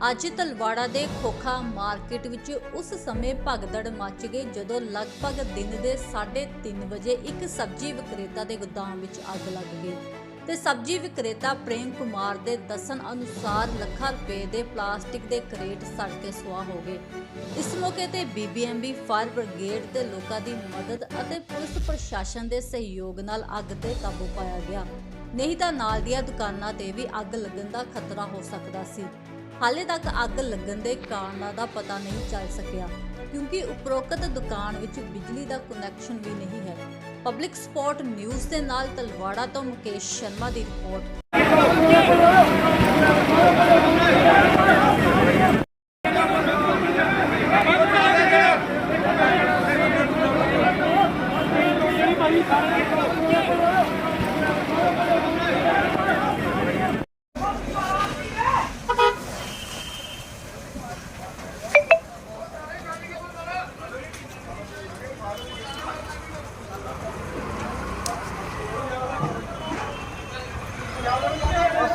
ਅੱਜ ਤਲਵਾੜਾ ਦੇ ਖੋਖਾ ਮਾਰਕੀਟ ਵਿੱਚ ਉਸ ਸਮੇਂ ਭਗਦੜ ਮਚ ਗਈ ਜਦੋਂ ਲਗਭਗ ਦਿਨ ਦੇ 3:30 ਵਜੇ ਇੱਕ ਸਬਜ਼ੀ ਵਿਕਰੇਤਾ ਦੇ ਗੋਦਾਮ ਵਿੱਚ ਅੱਗ ਲੱਗ ਗਈ ਤੇ ਸਬਜ਼ੀ ਵਿਕਰੇਤਾ ਪ੍ਰੇਮ ਕੁਮਾਰ ਦੇ ਦੱਸਣ ਅਨੁਸਾਰ ਲੱਖਾਂ ਰੁਪਏ ਦੇ ਪਲਾਸਟਿਕ ਦੇ ਕਰੇਟ ਸੜ ਕੇ ਸੁਆਹ ਹੋ ਗਏ। ਇਸ ਮੌਕੇ ਤੇ ਬੀਬੀਐਮਬੀ ਫਾਇਰ ਬ੍ਰਿਗੇਡ ਤੇ ਲੋਕਾਂ ਦੀ ਮਦਦ ਅਤੇ ਪੁਲਿਸ ਪ੍ਰਸ਼ਾਸਨ ਦੇ ਸਹਿਯੋਗ ਨਾਲ ਅੱਗ ਤੇ ਕਾਬੂ ਪਾਇਆ ਗਿਆ। ਨਹੀਂ ਤਾਂ ਨਾਲ ਦੀਆਂ ਦੁਕਾਨਾਂ ਤੇ ਵੀ ਅੱਗ ਲੱਗਣ ਦਾ ਖਤਰਾ ਹੋ ਸਕਦਾ ਸੀ। ਹਾਲੇ ਤੱਕ ਅੱਗ ਲੱਗਣ ਦੇ ਕਾਰਨਾਂ ਦਾ ਪਤਾ ਨਹੀਂ ਚੱਲ ਸਕਿਆ, ਕਿਉਂਕਿ ਉਪਰੋਕਤ ਦੁਕਾਨ ਵਿੱਚ ਬਿਜਲੀ ਦਾ ਕਨੈਕਸ਼ਨ ਵੀ ਨਹੀਂ ਹੈ। ਪਬਲਿਕ ਸਪੋਰਟ ਨਿਊਜ਼ ਦੇ ਨਾਲ ਤਲਵਾੜਾ ਤੋਂ ਮੁਕੇਸ਼ ਸ਼ਰਮਾ ਦੀ ਰਿਪੋਰਟ। ਸਾਰੇ